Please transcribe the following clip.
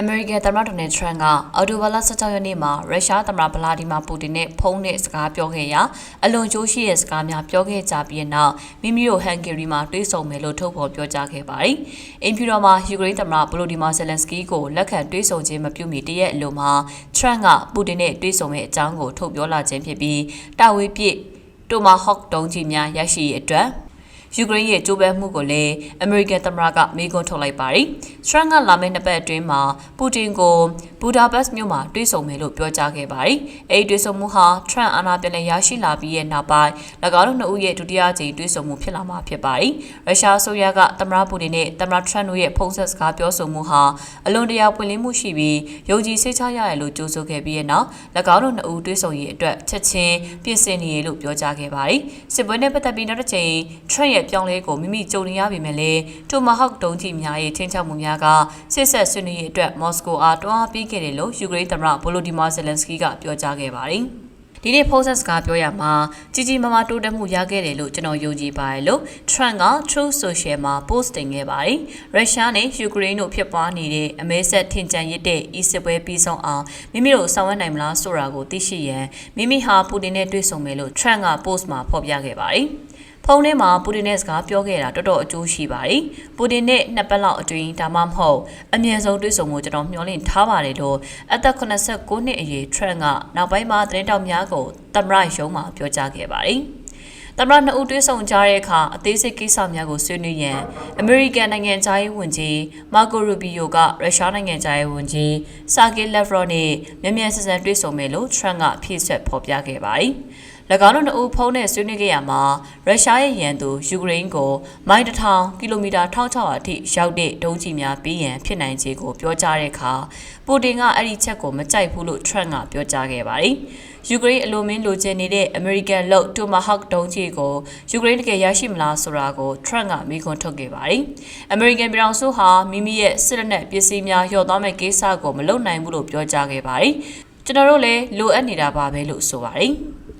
အမေရိကန်သမ္မတဒေါ်နယ်ထရန့်ကအော်တိုဘာလ16ရက်နေ့မှာရုရှားသမ္မတဗလာဒီမာပူတင်နဲ့ဖုန်းနဲ့စကားပြောခဲ့ရာအလွန်ကြိုးရှိတဲ့စကားများပြောခဲ့ကြပြီးတဲ့နောက်မိမိတို့ဟန်ဂေရီမှာတွေ့ဆုံမယ်လို့ထုတ်ဖော်ပြောကြားခဲ့ပါတယ်။အင်ဖြူတော်မှာယူကရိန်းသမ္မတဗလိုဒီမာဇယ်လန်စကီကိုလက်ခံတွေ့ဆုံခြင်းမပြုမီတရက်အလိုမှာထရန့်ကပူတင်နဲ့တွေ့ဆုံမယ့်အကြောင်းကိုထုတ်ပြောလာခြင်းဖြစ်ပြီးတာဝေးပြစ်တိုမာဟော့တုံးကြီးများရရှိရေးအတွက် ယူကရိန်းရဲ့ကြိုးပမ်းမှုကိုလည်းအမေရိကန်သမ္မတကမေးခွန်းထုတ်လိုက်ပါတယ်။ထရန့်ကလာမယ့်နှစ်ပတ်အတွင်းမှာပူတင်ကိုဘူဒါပက်စ်မြို့မှာတွေ့ဆုံမယ်လို့ပြောကြားခဲ့ပါတယ်။အဲဒီတွေ့ဆုံမှုဟာထရန့်အာဏာပြန်လည်ရရှိလာပြီးရဲ့နောက်ပိုင်း၎င်းတို့နှစ်ဦးရဲ့ဒုတိယကြိမ်တွေ့ဆုံမှုဖြစ်လာမှာဖြစ်ပါတယ်။ရုရှားအစိုးရကသမ္မတပူတင်နဲ့သမ္မတထရန့်တို့ရဲ့ဖုန်းဆက်စကားပြောဆိုမှုဟာအလွန်တရာပွင့်လင်းမှုရှိပြီးယုံကြည်စိတ်ချရရလို့ကြိုးဆိုခဲ့ပြီးရဲ့နောက်၎င်းတို့နှစ်ဦးတွေ့ဆုံရေးအတွက်ချက်ချင်းပြင်ဆင်နေရလို့ပြောကြားခဲ့ပါတယ်။စစ်ပွဲနဲ့ပတ်သက်ပြီးနောက်တစ်ချိန်ထရန့်ရဲ့ပြောင်းလဲကိုမိမိကြုံနေရပြီမဲ့လည်းတိုမာဟော့တုံးကြီးများရဲ့ထင်းချောက်မှုများကစစ်ဆက်ဆွေးနွေးရေးအတွက်မော်စကိုအားတွန်းအားပေးခဲ့တယ်လို့ယူကရိန်းသမ္မတဗိုလိုဒီမာဇယ်လန်စကီကပြောကြားခဲ့ပါတယ်။ဒီနေ့ဖုန်းဆက်စကားပြောရမှာကြီးကြီးမားမားတိုးတက်မှုရခဲ့တယ်လို့ကျွန်တော်ယုံကြည်ပါတယ်လို့ Trump က Truth Social မှာ post တင်ခဲ့ပါတယ်။ရုရှားနဲ့ယူကရိန်းတို့ဖြစ်ပွားနေတဲ့အမဲဆက်ထင်ကြံရစ်တဲ့အီစစ်ပွဲပြီးဆုံးအောင်မိမိတို့ဆောင်ရွက်နိုင်မလားဆိုတာကိုသိရှိရန်မိမိဟာပူတင်နဲ့တွေ့ဆုံမယ်လို့ Trump က post မှာဖော်ပြခဲ့ပါတယ်။ ဖုန်းထဲမှာပူတင်နဲ့စကားပြောခဲ့တာတော်တော်အကျိုးရှိပါတယ်။ပူတင်နဲ့နှစ်ပတ်လောက်အတွင်းဒါမှမဟုတ်အမြင့်ဆုံးတွေ့ဆုံမှုကျွန်တော်မျှော်လင့်ထားပါတယ်လို့အသက်89နှစ်အရွယ် Trump ကနောက်ပိုင်းမှာသတင်းတောက်များကိုသမ္မတရုံးမှာပြောကြားခဲ့ပါတယ်။သမ္မတနှစ်ဦးတွေ့ဆုံကြတဲ့အခါအသေးစိတ်ကိစ္စများကိုဆွေးနွေးရန်အမေရိကန်နိုင်ငံသားရေးဝန်ကြီးမာကိုရူဘီယိုကရုရှားနိုင်ငံသားရေးဝန်ကြီးဆာဂေလက်ဗရော့နဲ့မြန်မြန်ဆန်ဆန်တွေ့ဆုံမယ်လို့ထရန့်ကဖြည့်ဆွက်ဖော်ပြခဲ့ပါတယ်။၎ င်းတို့နှစ်ဦးဖုန်းနဲ့ဆွေးနွေးခဲ့ရမှာရုရှားရဲ့ရန်သူယူကရိန်းကိုမိုင်တစ်ထောင်ကီလိုမီတာ1600အထိရောက်တဲ့ဒုံးကျည်များပြီးရန်ဖြစ်နိုင်ခြေကိုပြောကြားတဲ့အခါပူတင်ကအဲ့ဒီချက်ကိုမကြိုက်ဘူးလို့ထရန့်ကပြောကြားခဲ့ပါတယ်။ယူကရိန်းအလိုမင်းလိုချင်နေတဲ့အမေရိကန်လုပ်တိုမာဟော့ဒုံးကျည်ကိုယူကရိန်းတကယ်ရရှိမလားဆိုတာကိုထရန့်ကမေးခွန်းထုတ်ခဲ့ပါတယ်။အမေရိကန်ပြည်ထောင်စုဟာမိမိရဲ့စစ်လက်နက်ပစ္စည်းများလျော့သွားမဲ့ကိစ္စကိုမလုပ်နိုင်ဘူးလို့ပြောကြားခဲ့ပါတယ်။ကျွန်တော်တို့လည်းလိုအပ်နေတာပါပဲလို့ဆိုပါတယ်။